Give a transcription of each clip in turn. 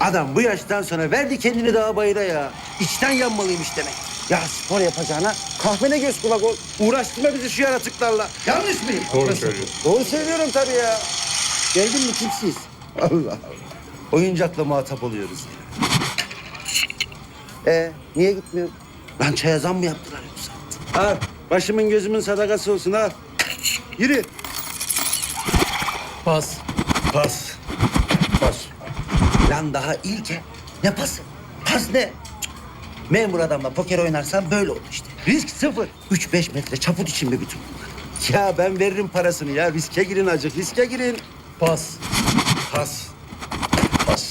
Adam bu yaştan sonra verdi kendini daha bayıra ya. İçten yanmalıymış demek. Ya spor yapacağına kahvene göz kulak ol. Uğraştırma bizi şu yaratıklarla. Yanlış mıyım? Doğru söylüyorsun. Doğru söylüyorum tabii ya. Geldin mi kimsiz? Allah Allah. Oyuncakla muhatap oluyoruz ya. Ee, niye gitmiyor? Lan çaya zam mı yaptılar yoksa? Al, başımın gözümün sadakası olsun al. Yürü. Pas. Pas. Pas. Lan daha ilke. Ne pası? Pas ne? Cık. Memur adamla poker oynarsan böyle olur işte. Risk sıfır. Üç beş metre çaput için mi bütün bunlar? Ya ben veririm parasını ya. Riske girin acık. Riske girin. Pas. Pas. Pas.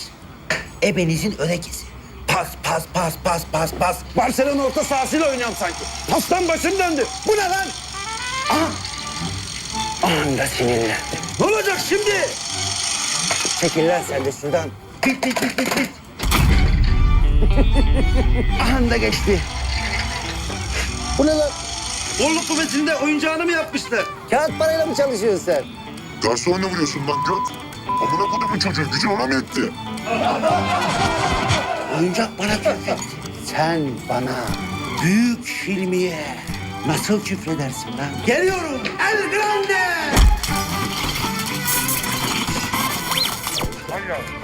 Ebenizin örekesi. Pas, pas, pas, pas, pas, pas. Barcelona orta sahasıyla oynuyorum sanki. Pastan başım döndü. Bu ne lan? Aha. Anda sinirlendim. Ne olacak şimdi? Çekil lan sen de şuradan. Pit, pit, pit, pit, pit. Anda geçti. Bu ne lan? Bolluk kuvvetinde oyuncağını mı yapmışlar? Kağıt parayla mı çalışıyorsun sen? Garsonla vuruyorsun lan göt. Amına kodumun çocuğu gücün ona mı etti? Oyuncak bana küfretti. Sen bana büyük filmiye nasıl küfredersin lan? Geliyorum El Grande!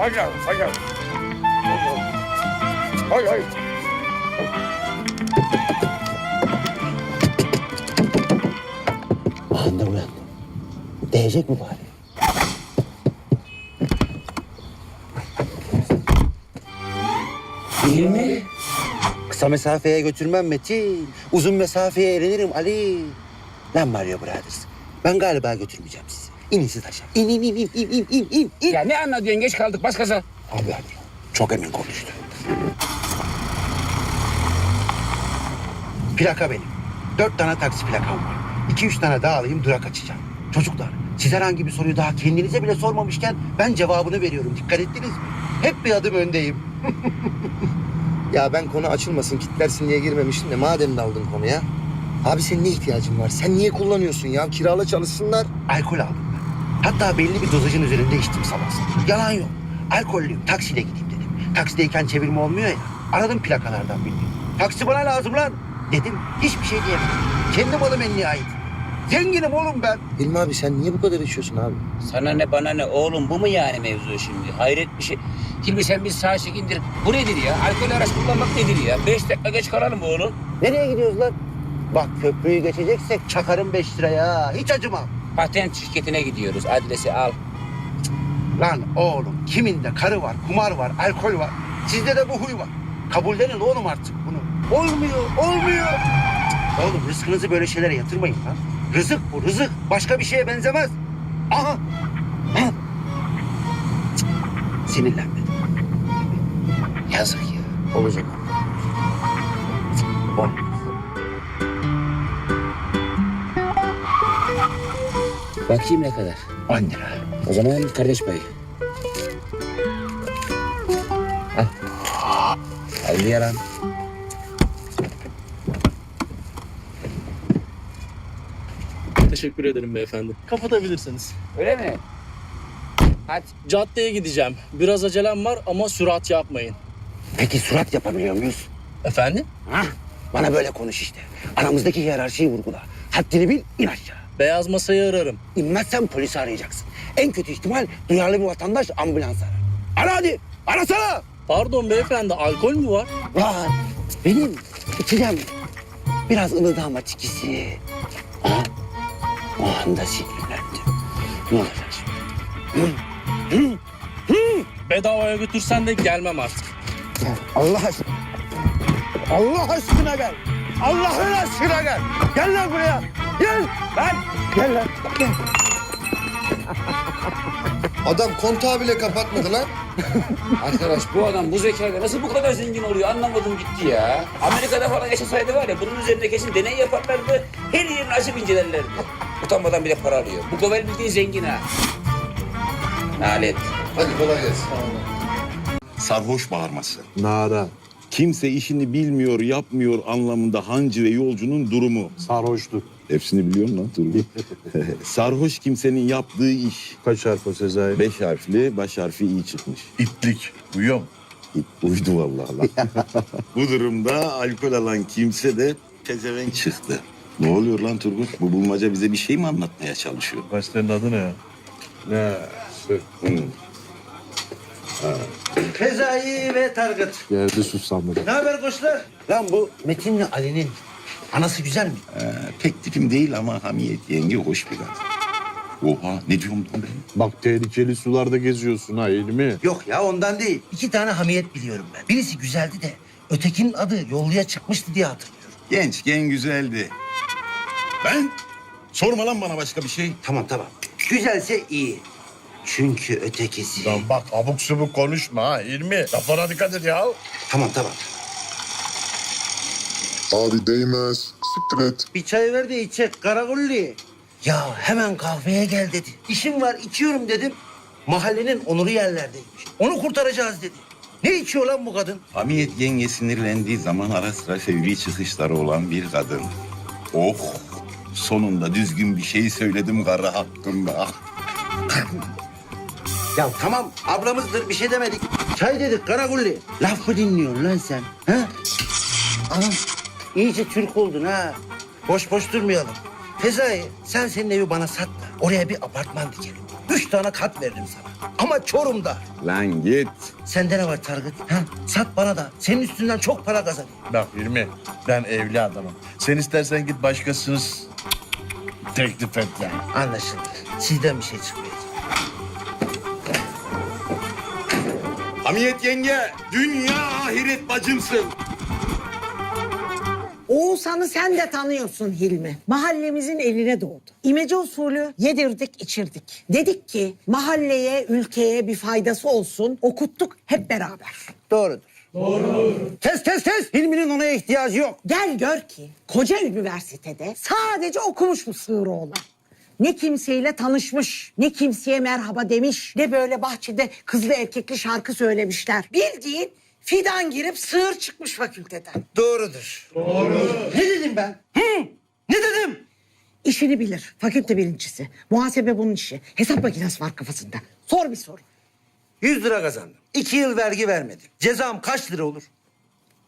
Hayır, hayır. Hayır, hayır. Anda uyandım. Değecek mi bari? Değil mi? Kısa mesafeye götürmem Metin. Uzun mesafeye eğlenirim Ali. Lan Mario Brothers. Ben galiba götürmeyeceğim sizi. İnin siz aşağı. İn in in in in in in in. in. Ya ne anlatıyorsun? Geç kaldık. Bas gaza. Abi abi. Çok emin konuştu. Plaka benim. Dört tane taksi plakam var. İki üç tane daha alayım durak açacağım. Çocuklar siz herhangi bir soruyu daha kendinize bile sormamışken ben cevabını veriyorum. Dikkat ettiniz mi? Hep bir adım öndeyim. Ya ben konu açılmasın, kitlersin diye girmemiştim de madem daldın konuya. Abi senin ne ihtiyacın var? Sen niye kullanıyorsun ya? Kirala çalışsınlar. Alkol aldım. Hatta belli bir dozajın üzerinde içtim sabah. Yalan yok. Alkollüyüm. Taksiyle gideyim dedim. Taksideyken çevirme olmuyor ya. Aradım plakalardan birini. Taksi bana lazım lan. Dedim. Hiçbir şey diyemedim. Kendi malım en nihayet. Zenginim oğlum ben. Hilmi abi sen niye bu kadar içiyorsun abi? Sana ne bana ne oğlum bu mu yani mevzu şimdi? Hayret bir şey. Hilmi sen bir sağa çek indir. Bu nedir ya? Alkol araç kullanmak nedir ya? Beş dakika geç kalalım oğlum. Nereye gidiyoruz lan? Bak köprüyü geçeceksek çakarım beş liraya. Hiç acımam. Patent şirketine gidiyoruz. Adresi al. Lan oğlum kiminde karı var, kumar var, alkol var. Sizde de bu huy var. Kabullenin oğlum artık bunu. Olmuyor, olmuyor. Cık, Oğlum rızkınızı böyle şeylere yatırmayın lan. Rızık bu, rızık. Başka bir şeye benzemez. Aha. Cık, Sinirlenmedim. Yazık ya. Olacak. Cık, Olmaz. Bakayım ne kadar. 10 lira. O zaman kardeş payı. Al. Al yaran. Teşekkür ederim beyefendi. Kapatabilirsiniz. Öyle mi? Hadi. Caddeye gideceğim. Biraz acelem var ama sürat yapmayın. Peki surat yapabiliyor muyuz? Efendim? Ha? Bana böyle konuş işte. Aramızdaki hiyerarşiyi vurgula. Haddini bil, in aşağı. Beyaz masayı ararım. İnmezsen polisi arayacaksın. En kötü ihtimal duyarlı bir vatandaş ambulans arar. Ara hadi, arasana. Pardon beyefendi alkol mü var? Var, benim içeceğim. Biraz ılıdı ama çikisi. Ha? O anda sinirlendim. Ne olacak şimdi? Bedavaya götürsen de gelmem artık. Gel, Allah aşkına. Allah aşkına gel. Allah'ın aşkına gel. Gel lan buraya. Gel. Lan. Gel lan. Gel. Adam kontağı bile kapatmadı lan. Arkadaş bu adam bu zekayla nasıl bu kadar zengin oluyor anlamadım gitti ya. Amerika'da falan yaşasaydı var ya bunun üzerinde kesin deney yaparlardı. Her yerini açıp incelerlerdi. Utanmadan bile para alıyor. Bu Govel bildiğin zengin ha. Nalet. Hadi kolay gelsin. Sarhoş bağırması. Nada. Kimse işini bilmiyor, yapmıyor anlamında hancı ve yolcunun durumu. Sarhoşluk. Hepsini biliyorum lan Turgut. Sarhoş kimsenin yaptığı iş. Kaç harf o Sezai? Beş harfli, baş harfi iyi çıkmış. İtlik. Uyuyor mu? Uydu vallahi lan. Bu durumda alkol alan kimse de pezevenk çıktı. Ne oluyor lan Turgut? Bu bulmaca bize bir şey mi anlatmaya çalışıyor? Gazetenin adı ne ya? Ne? Hı. Fezai ve Targıt. Yerde susamladı. Ne haber koçlar? Lan bu Metin'le Ali'nin anası güzel mi? Ee, pek tipim değil ama hamiyet yenge hoş bir kadın. Oha ne diyorum lan ben? Bak tehlikeli sularda geziyorsun ha Hilmi. Yok ya ondan değil. İki tane hamiyet biliyorum ben. Birisi güzeldi de ötekinin adı yolluya çıkmıştı diye hatırlıyorum. Gençken güzeldi. Ben? Sorma lan bana başka bir şey. Tamam tamam. Güzelse iyi. Çünkü ötekisi... Lan bak abuk subuk konuşma ha Hilmi. Laflara dikkat et ya. Tamam tamam. Abi değmez. Siktir et. Bir çay ver de içecek Karagulli. Ya hemen kahveye gel dedi. İşim var içiyorum dedim. Mahallenin onuru yerlerdeymiş. Onu kurtaracağız dedi. Ne içiyor lan bu kadın? Hamiyet yenge sinirlendiği zaman ara sıra fevri çıkışları olan bir kadın. Oh! Sonunda düzgün bir şey söyledim karı hakkında. Ya tamam ablamızdır bir şey demedik. Çay dedik Karagulli. Laf mı dinliyorsun lan sen? Ha? Anam iyice Türk oldun ha. Boş boş durmayalım. Fezai sen senin evi bana sat da oraya bir apartman dikelim. Üç tane kat veririm sana. Ama Çorum'da. Lan git. Sende ne var Targıt? Ha? Sat bana da. Senin üstünden çok para kazanayım. Bak Hilmi ben evli adamım. Sen istersen git başkasını teklif et yani. Anlaşıldı. Sizden bir şey çıkmayacak. Hamiyet yenge, dünya ahiret bacımsın. Oğuzhan'ı sen de tanıyorsun Hilmi. Mahallemizin eline doğdu. İmece usulü yedirdik içirdik. Dedik ki mahalleye, ülkeye bir faydası olsun. Okuttuk hep beraber. Doğrudur. Doğrudur. Kes kes kes. Hilmi'nin ona ihtiyacı yok. Gel gör ki koca üniversitede sadece okumuş bu sığır oğlan. Ne kimseyle tanışmış, ne kimseye merhaba demiş, ne böyle bahçede kızlı erkekli şarkı söylemişler. Bildiğin fidan girip sığır çıkmış fakülteden. Doğrudur. Doğru. Ne dedim ben? Hı? Ne dedim? İşini bilir. Fakülte birincisi. Muhasebe bunun işi. Hesap makinesi var kafasında. Sor bir soru. 100 lira kazandım. İki yıl vergi vermedim. Cezam kaç lira olur?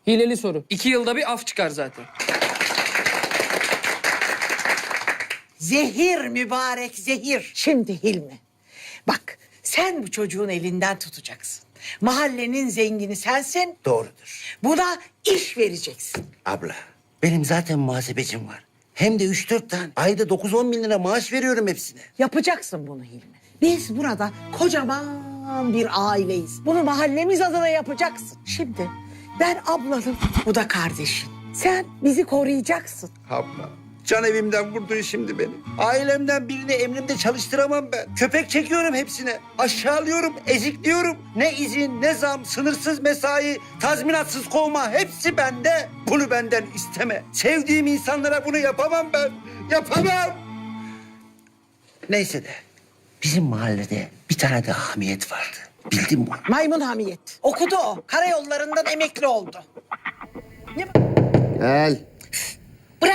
Hileli soru. İki yılda bir af çıkar zaten. Zehir mübarek zehir. Şimdi Hilmi. Bak sen bu çocuğun elinden tutacaksın. Mahallenin zengini sensin. Doğrudur. Buna iş vereceksin. Abla benim zaten muhasebecim var. Hem de üç dört tane. Ayda 9-10 bin lira maaş veriyorum hepsine. Yapacaksın bunu Hilmi. Biz burada kocaman bir aileyiz. Bunu mahallemiz adına yapacaksın. Şimdi ben ablanım, bu da kardeşin. Sen bizi koruyacaksın. Abla can evimden vurdun şimdi beni. Ailemden birini emrimde çalıştıramam ben. Köpek çekiyorum hepsine. Aşağılıyorum, ezikliyorum. Ne izin, ne zam, sınırsız mesai, tazminatsız kovma hepsi bende. Bunu benden isteme. Sevdiğim insanlara bunu yapamam ben. Yapamam. Neyse de bizim mahallede bir tane de hamiyet vardı. Bildin mi? Maymun Hamiyet. Okudu o. Karayollarından emekli oldu. Gel.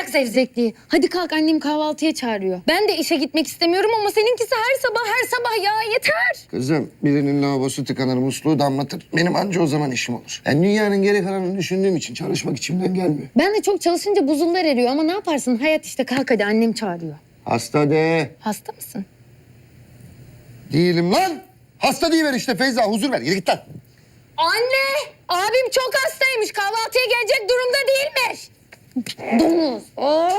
Bırak zevzekliği. Hadi kalk annem kahvaltıya çağırıyor. Ben de işe gitmek istemiyorum ama seninkisi her sabah her sabah ya yeter. Kızım birinin lavabosu tıkanır, musluğu damlatır. Benim anca o zaman işim olur. Ben dünyanın geri kalanını düşündüğüm için çalışmak içimden gelmiyor. Ben de çok çalışınca buzullar eriyor ama ne yaparsın? Hayat işte kalk hadi annem çağırıyor. Hasta de. Hasta mısın? Değilim lan. Hasta deyiver işte Feyza. Huzur ver. Yürü git lan. Anne! Abim çok hastaymış. Kahvaltıya gelecek durumda değilmiş. Domuz. Oh,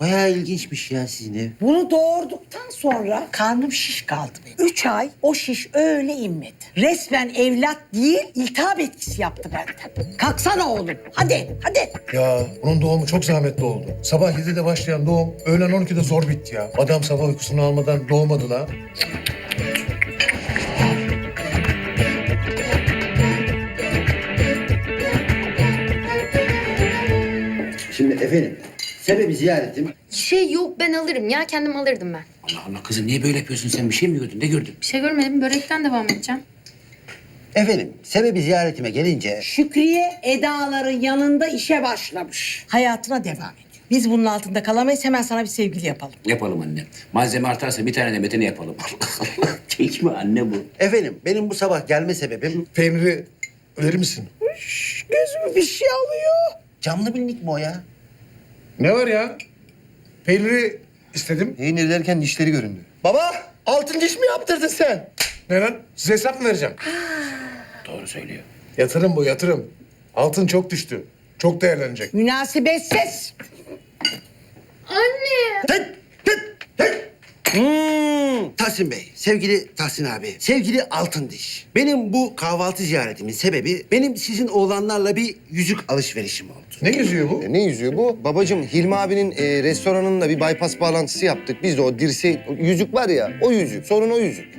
Bayağı ilginçmiş ya sizin ev. Bunu doğurduktan sonra karnım şiş kaldı benim. Üç ay o şiş öyle inmedi. Resmen evlat değil, iltihap etkisi yaptı benden. Kalksana oğlum. Hadi, hadi. Ya onun doğumu çok zahmetli oldu. Sabah 7'de başlayan doğum öğlen 12'de zor bitti ya. Adam sabah uykusunu almadan doğmadı la. Şimdi efendim sebebi ziyaretim Şey yok ben alırım ya kendim alırdım ben. Allah Allah kızım niye böyle yapıyorsun sen? Bir şey mi gördün? Ne gördün? Bir şey görmedim börekten devam edeceğim. Efendim sebebi ziyaretime gelince Şükriye Eda'ların yanında işe başlamış. Hayatına devam ediyor. Biz bunun altında kalamayız. Hemen sana bir sevgili yapalım. Yapalım anne. Malzeme artarsa bir tane de Metin'e yapalım. Kek mi anne bu? Efendim benim bu sabah gelme sebebim Peyniri verir misin? Gözümü bir şey alıyor. camlı binlik mi o ya? Ne var ya? Peyniri istedim. Peynir derken dişleri göründü. Baba altın diş mi yaptırdın sen? Ne lan? Size hesap mı vereceğim? Doğru söylüyor. Yatırım bu yatırım. Altın çok düştü. Çok değerlenecek. Münasebetsiz. Anne. Hmm, Tahsin Bey, sevgili Tahsin abi, sevgili Altın Diş. Benim bu kahvaltı ziyaretimin sebebi benim sizin oğlanlarla bir yüzük alışverişim oldu. Ne yüzüyor bu? E, ne yüzüyor bu? Babacığım Hilmi abinin e, restoranında bir bypass bağlantısı yaptık. Biz de o dirseği, o yüzük var ya o yüzük. Sorun o yüzük.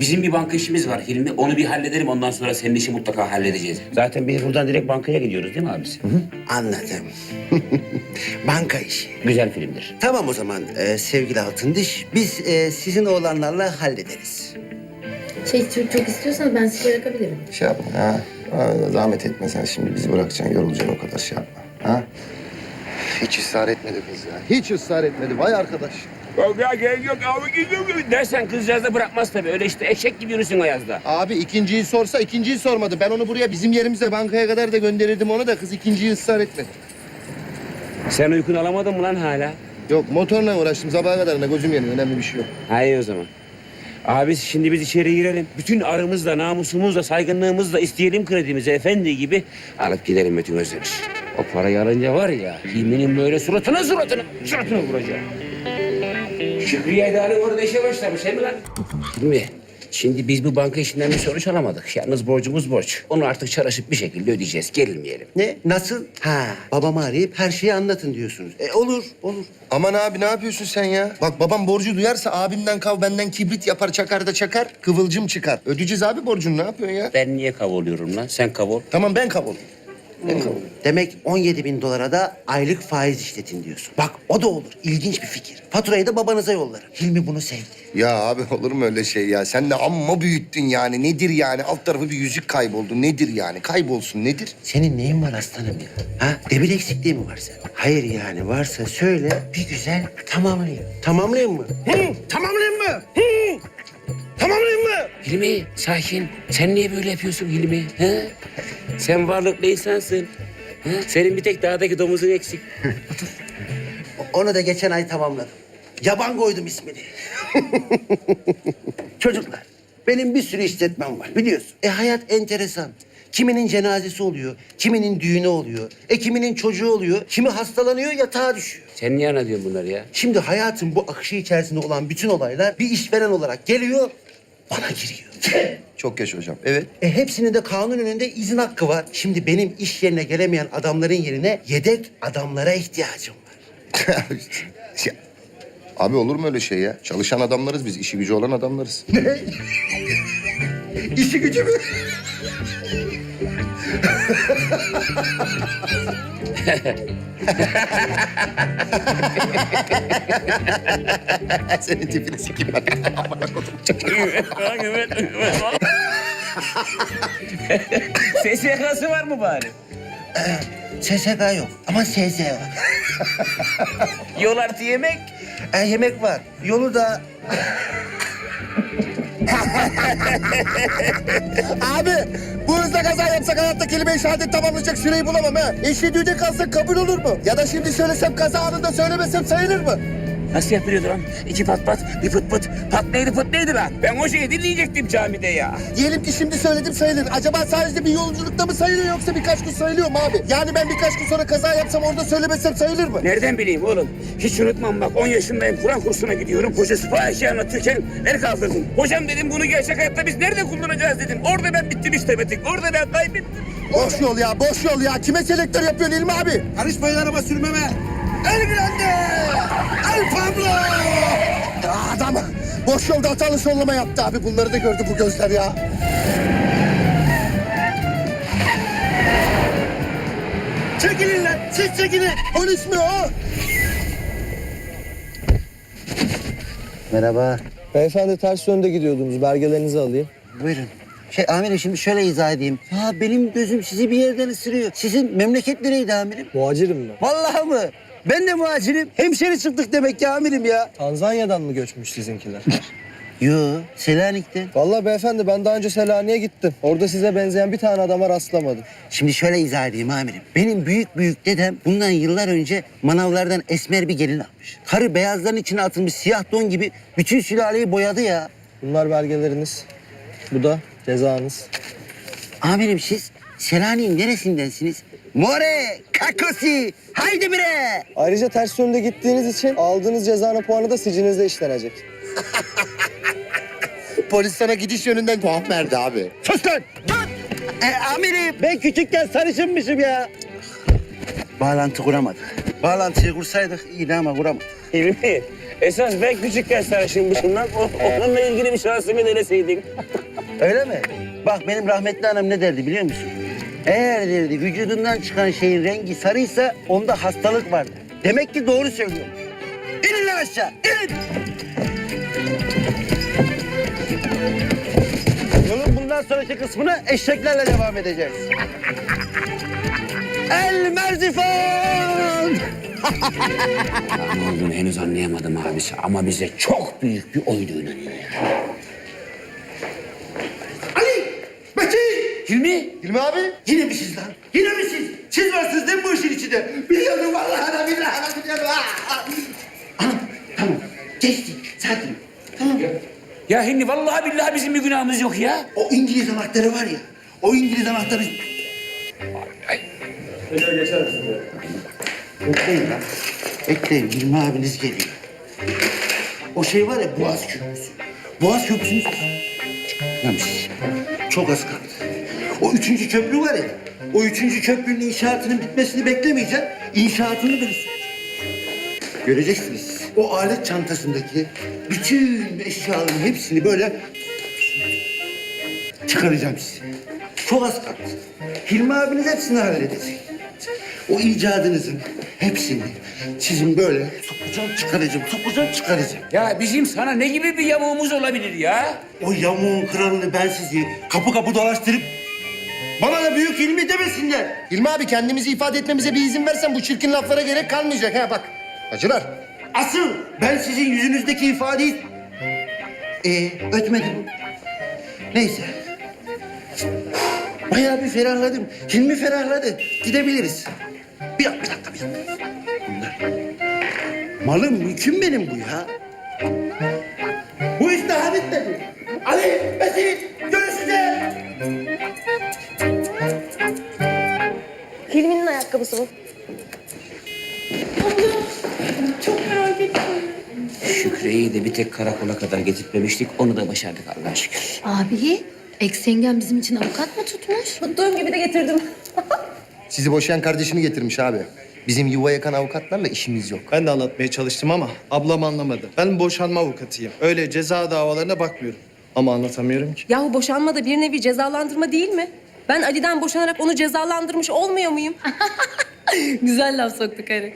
Bizim bir banka işimiz var Hilmi. Onu bir hallederim. Ondan sonra senin işi mutlaka halledeceğiz. Zaten biz buradan direkt bankaya gidiyoruz değil mi abisi? Anladım. Banka işi. Güzel filmdir. Tamam o zaman e, sevgili Altın Diş, biz e, sizin oğlanlarla hallederiz. Şey çok, çok istiyorsan ben sizi bırakabilirim. Şey yapma ha. Zahmet etme sen şimdi bizi bırakacaksın, yorulacaksın o kadar şey yapma. Ha? Hiç ısrar etmedi kız ya. Hiç ısrar etmedi. Vay arkadaş. Ya gerek yok abi gidiyor dersen kızcağız da bırakmaz tabii. Öyle işte eşek gibi yürüsün Ayaz'da. Abi ikinciyi sorsa ikinciyi sormadı. Ben onu buraya bizim yerimize bankaya kadar da gönderirdim onu da kız ikinciyi ısrar etmedi. Sen uykunu alamadın mı lan hala? Yok motorla uğraştım sabaha kadar da gözüm yanıyor. Önemli bir şey yok. Hayır o zaman. Abi şimdi biz içeri girelim. Bütün arımızla, namusumuzla, saygınlığımızla isteyelim kredimizi efendi gibi alıp gidelim Metin Özdemiş. O parayı alınca var ya, Hilmi'nin böyle suratına suratına, suratına vuracağım. Şükriye Eda'nın orada işe başlamış değil mi lan? Hilmi, şimdi biz bu banka işinden bir sonuç alamadık. Yalnız borcumuz borç. Onu artık çalışıp bir şekilde ödeyeceğiz. Gerilmeyelim. Ne? Nasıl? Ha, babamı arayıp her şeyi anlatın diyorsunuz. E olur, olur. Aman abi ne yapıyorsun sen ya? Bak babam borcu duyarsa abimden kav benden kibrit yapar çakar da çakar kıvılcım çıkar. Ödeyeceğiz abi borcunu ne yapıyorsun ya? Ben niye kavuluyorum lan? Sen kavul. Tamam ben kabul. Kabul. Demek 17 bin dolara da aylık faiz işletin diyorsun. Bak o da olur. İlginç bir fikir. Faturayı da babanıza yollarım. Hilmi bunu sevdi. Ya abi olur mu öyle şey ya? Sen de amma büyüttün yani. Nedir yani? Alt tarafı bir yüzük kayboldu. Nedir yani? Kaybolsun nedir? Senin neyin var aslanım ya? Ha? Demir eksikliği mi var senin? Hayır yani varsa söyle bir güzel tamamlayayım. Tamamlayayım mı? Hı, tamamlayayım mı? Hı, tamamlayayım mı? Hilmi sakin. Sen niye böyle yapıyorsun Hilmi? He? Sen varlıklı insansın. He? Senin bir tek dağdaki domuzun eksik. Onu da geçen ay tamamladım. Yaban koydum ismini. Çocuklar, benim bir sürü işletmem var biliyorsun. E hayat enteresan. Kiminin cenazesi oluyor, kiminin düğünü oluyor, e kiminin çocuğu oluyor, kimi hastalanıyor yatağa düşüyor. Sen niye anlatıyorsun bunları ya? Şimdi hayatın bu akışı içerisinde olan bütün olaylar bir işveren olarak geliyor, bana giriyor. Çok geç hocam. Evet. E hepsinin de kanun önünde izin hakkı var. Şimdi benim iş yerine gelemeyen adamların yerine yedek adamlara ihtiyacım var. Ya, Abi olur mu öyle şey ya? Çalışan adamlarız biz. işi gücü olan adamlarız. İşi gücü mü? Senin tipini sikeyim ben. SSK'sı var mı bari? SSK yok ama SS var. Yol artı yemek. E, yemek var. Yolu da Abi bu hızla kaza yapsak hayatta kelime-i şehadet tamamlayacak süreyi bulamam ha. Eşi düğüne kalsak kabul olur mu? Ya da şimdi söylesem kaza anında söylemesem sayılır mı? Nasıl yapılıyordu lan? İki pat pat, bir pıt pıt. Pat neydi pıt neydi lan? Ben o şeyi dinleyecektim camide ya. Diyelim ki şimdi söyledim sayılır. Acaba sadece bir yolculukta mı sayılıyor yoksa birkaç gün sayılıyor mu abi? Yani ben birkaç gün sonra kaza yapsam orada söylemesem sayılır mı? Nereden bileyim oğlum? Hiç unutmam bak 10 yaşındayım Kur'an kursuna gidiyorum. Hocası fahişe anlatırken el kaldırdım. Hocam dedim bunu gerçek hayatta biz nerede kullanacağız dedim. Orada ben bittim işte Metin. Orada ben kaybettim. Boş yol ya, boş yol ya. Kime selektör yapıyorsun İlmi abi? karışmayın araba sürmeme. El Grande! El Pablo! Ya adam boş yolda hatalı sollama yaptı abi. Bunları da gördü bu gözler ya. Çekilin lan, siz çekilin. Polis mi o? Merhaba, Beyefendi ters yönde gidiyordunuz. Belgelerinizi alayım. buyurun. Şey amirim şimdi şöyle izah edeyim. Ya benim gözüm sizi bir yerden ısırıyor. Sizin memleket nereydi amirim? Muhacirim ben. Vallahi mı? Ben de muhacirim. Hemşeri çıktık demek ki amirim ya. Tanzanya'dan mı göçmüş sizinkiler? Yo Selanik'ten. Vallahi beyefendi ben daha önce Selanik'e gittim. Orada size benzeyen bir tane adama rastlamadım. Şimdi şöyle izah edeyim amirim. Benim büyük büyük dedem bundan yıllar önce manavlardan esmer bir gelin almış. Karı beyazların içine atılmış siyah don gibi bütün sülaleyi boyadı ya. Bunlar belgeleriniz. Bu da cezanız. Amirim siz Selanik'in neresindensiniz? More, kakosi, haydi bre. Ayrıca ters yönde gittiğiniz için aldığınız cezanın puanı da sicilinizde işlenecek. Polis sana gidiş yönünden puan verdi abi. Sus lan! E, amirim ben küçükken sarışınmışım ya. Bağlantı kuramadık. Bağlantıyı kursaydık iyiydi ama kuramadık. İlmi, esas ben küçükken sarışınmışım lan. O- Onunla ilgili bir şansımı deneseydin. Öyle mi? Bak benim rahmetli annem ne derdi biliyor musun? Eğer derdi vücudundan çıkan şeyin rengi sarıysa onda hastalık vardır. Demek ki doğru söylüyor. İnin lan aşağı, inin! Yolun bundan sonraki kısmına eşeklerle devam edeceğiz. El Merzifon! Ne olduğunu henüz anlayamadım abisi ama bize çok büyük bir oyun oynanıyor Hilmi, Hilmi abi. Yine mi siz lan? Yine mi siz? Siz varsınız değil mi bu işin içinde? Biliyordum vallahi da billahi da biliyordum. Ah, ah. Anam, tamam. Geçti. Sakin. Tamam. ya Hilmi vallahi billahi bizim bir günahımız yok ya. O İngiliz anahtarı var ya. O İngiliz anahtarı... Bekleyin lan. Bekleyin. Hilmi abiniz geliyor. O şey var ya Boğaz Köprüsü. Boğaz Köprüsü'nü çıkmamış. Çok az kaldı. O üçüncü köprü var ya. O üçüncü köprünün inşaatının bitmesini beklemeyeceğim. İnşaatını ben Göreceksiniz. O alet çantasındaki bütün eşyaların hepsini böyle çıkaracağım size. Çok az kaldı. Hilmi abiniz hepsini halledecek. O icadınızın hepsini sizin böyle sokacağım çıkaracağım, sokacağım çıkaracağım. Ya bizim sana ne gibi bir yamuğumuz olabilir ya? O yamuğun kralını ben sizi kapı kapı dolaştırıp bana da büyük ilmi demesinler. Hilmi abi kendimizi ifade etmemize bir izin versen bu çirkin laflara gerek kalmayacak ha bak. Acılar. Asıl ben sizin yüzünüzdeki ifadeyi... Ee, ötmedi bu. Neyse. Bayağı bir ferahladım. Hilmi ferahladı. Gidebiliriz. Bir dakika, bir dakika, bir dakika. Bunlar... Malım, mülküm benim bu ya. Bu iş daha bitmedi. Ali, Metin, görüşeceğiz. Hilmi'nin ayakkabısı bu. Şükre'yi de bir tek karakola kadar getirtmemiştik. Onu da başardık Allah'a şükür. Abi, ex yengem bizim için avukat mı tutmuş? Tuttuğum gibi de getirdim. Sizi boşayan kardeşini getirmiş abi. Bizim yuva yakan avukatlarla işimiz yok. Ben de anlatmaya çalıştım ama ablam anlamadı. Ben boşanma avukatıyım. Öyle ceza davalarına bakmıyorum. Ama anlatamıyorum ki. Yahu boşanma da bir nevi cezalandırma değil mi? Ben Ali'den boşanarak onu cezalandırmış olmuyor muyum? Güzel laf soktu karı.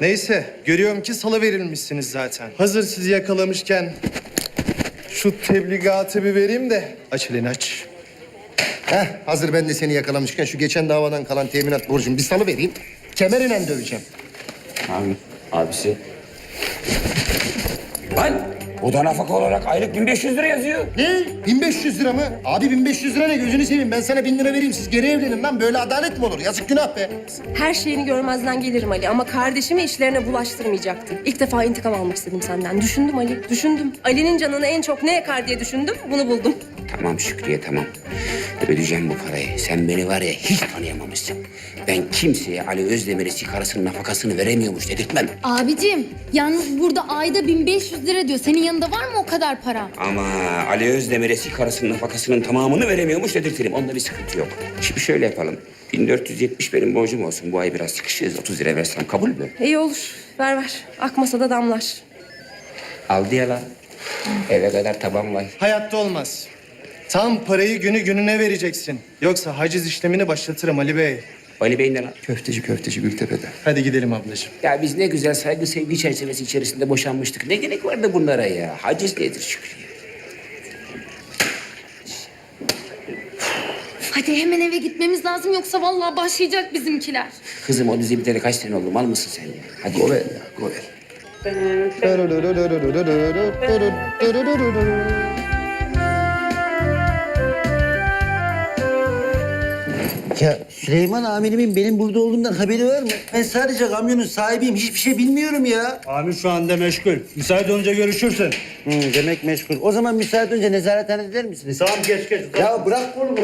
Neyse, görüyorum ki salı verilmişsiniz zaten. Hazır sizi yakalamışken şu tebligatı bir vereyim de aç elini aç. Heh, hazır ben de seni yakalamışken şu geçen davadan kalan teminat borcumu bir salı vereyim. Kemerine döveceğim. Abi, abisi. Lan o nafaka olarak aylık 1500 lira yazıyor. Ne? 1500 lira mı? Abi 1500 lira ne? Gözünü seveyim. Ben sana 1000 lira vereyim. Siz geri evlenin lan. Böyle adalet mi olur? Yazık günah be. Her şeyini görmezden gelirim Ali ama kardeşimi işlerine bulaştırmayacaktım. İlk defa intikam almak istedim senden. Düşündüm Ali, düşündüm. Ali'nin canını en çok ne yakar diye düşündüm, bunu buldum. Tamam Şükriye tamam. Ödeyeceğim bu parayı. Sen beni var ya hiç tanıyamamışsın. Ben kimseye Ali Özdemir'e sigarasının nafakasını veremiyormuş dedirtmem. Abicim, yalnız burada ayda 1500 lira diyor. Senin yanında var mı o kadar para? Ama Ali Özdemir'e sigarasının nafakasının tamamını veremiyormuş dedirtirim. Onda bir sıkıntı yok. Şimdi şöyle yapalım. 1470 benim borcum olsun. Bu ay biraz sıkışığız. 30 lira versem kabul mü? İyi olur, ver ver. Akmasa da damlar. Aldı ya lan. Eve kadar taban var. Hayatta olmaz. Tam parayı günü gününe vereceksin. Yoksa haciz işlemini başlatırım Ali Bey. Ali Bey ne? Köfteci köfteci Gültepe'de. Hadi gidelim ablacığım. Ya biz ne güzel saygı sevgi çerçevesi içerisinde boşanmıştık. Ne gerek vardı bunlara ya? Haciz nedir Şükrü? Hadi hemen eve gitmemiz lazım yoksa vallahi başlayacak bizimkiler. Kızım o dizi biteli kaç sene oldu? Mal mısın sen ya? Hadi Govel ya, Govel. Ya Süleyman amirimin benim burada olduğumdan haberi var mı? Ben sadece kamyonun sahibiyim. Hiçbir şey bilmiyorum ya. Amir şu anda meşgul. Müsait olunca görüşürsün. Hı, demek meşgul. O zaman müsaade önce nezarethanede eder misiniz? Tamam geç geç. Ya bırak kolumu.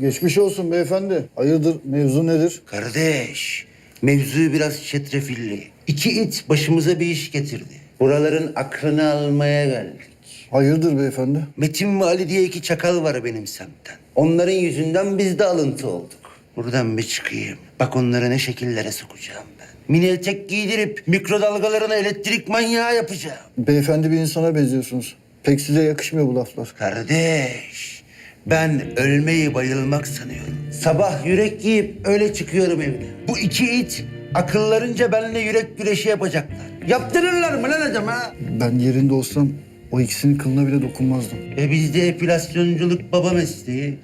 Geçmiş olsun beyefendi. Hayırdır mevzu nedir? Kardeş, mevzu biraz çetrefilli. İki it başımıza bir iş getirdi. Buraların aklını almaya geldik. Hayırdır beyefendi? Metin ve Ali diye iki çakal var benim semtten. Onların yüzünden biz de alıntı olduk. Buradan bir çıkayım. Bak onları ne şekillere sokacağım ben. Mini etek giydirip mikrodalgalarına elektrik manyağı yapacağım. Beyefendi bir insana benziyorsunuz. Pek size yakışmıyor bu laflar. Kardeş, ben ölmeyi bayılmak sanıyorum. Sabah yürek giyip öyle çıkıyorum evden. Bu iki it akıllarınca benimle yürek güreşi yapacaklar. Yaptırırlar mı lan adam ha? Ben yerinde olsam o ikisinin kılına bile dokunmazdım. E bizde epilasyonculuk baba mesleği.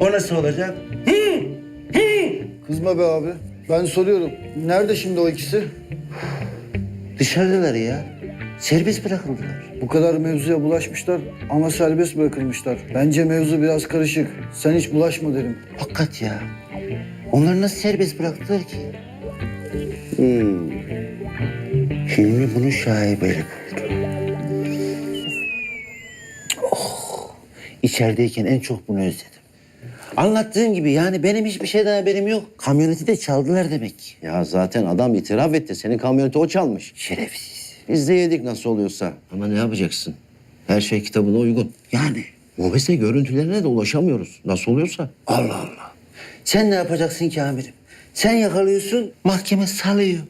O nasıl olacak? Hı? Hı? Kızma be abi. Ben soruyorum. Nerede şimdi o ikisi? Dışarıdalar ya. Serbest bırakıldılar. Bu kadar mevzuya bulaşmışlar ama serbest bırakılmışlar. Bence mevzu biraz karışık. Sen hiç bulaşma derim. Hakikat ya. Onları nasıl serbest bıraktılar ki? Hmm. Hilmi bunu şaibeli İçerideyken en çok bunu özledim. Anlattığım gibi yani benim hiçbir şeyden haberim yok. Kamyoneti de çaldılar demek. Ya zaten adam itiraf etti. Senin kamyoneti o çalmış. Şerefsiz. Biz de yedik nasıl oluyorsa. Ama ne yapacaksın? Her şey kitabına uygun. Yani Mobese görüntülerine de ulaşamıyoruz. Nasıl oluyorsa. Allah Allah. Sen ne yapacaksın ki amirim? Sen yakalıyorsun, mahkeme salıyor.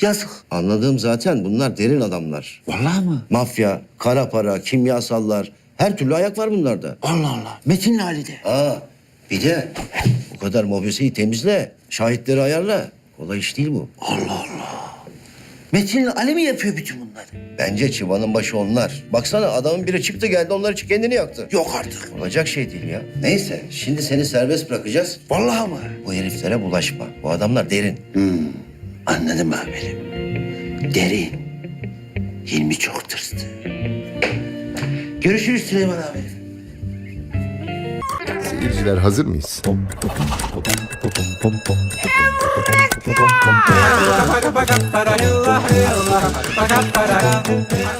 Yazık. Anladığım zaten bunlar derin adamlar. Vallahi mı? Mafya, kara para, kimyasallar. Her türlü ayak var bunlarda. Allah Allah. Metin Ali'de. Aa, bir de bu kadar mobeseyi temizle. Şahitleri ayarla. Kolay iş değil bu. Metin Ali mi yapıyor bütün bunları? Bence çıvanın başı onlar. Baksana adamın biri çıktı geldi onlar için kendini yaktı. Yok artık. Olacak şey değil ya. Neyse şimdi seni serbest bırakacağız. Vallahi mı? Bu heriflere bulaşma. Bu adamlar derin. Anladım amirim. Derin. Hilmi çok tırstı. Görüşürüz Süleyman amirim. Seyirciler hazır mıyız?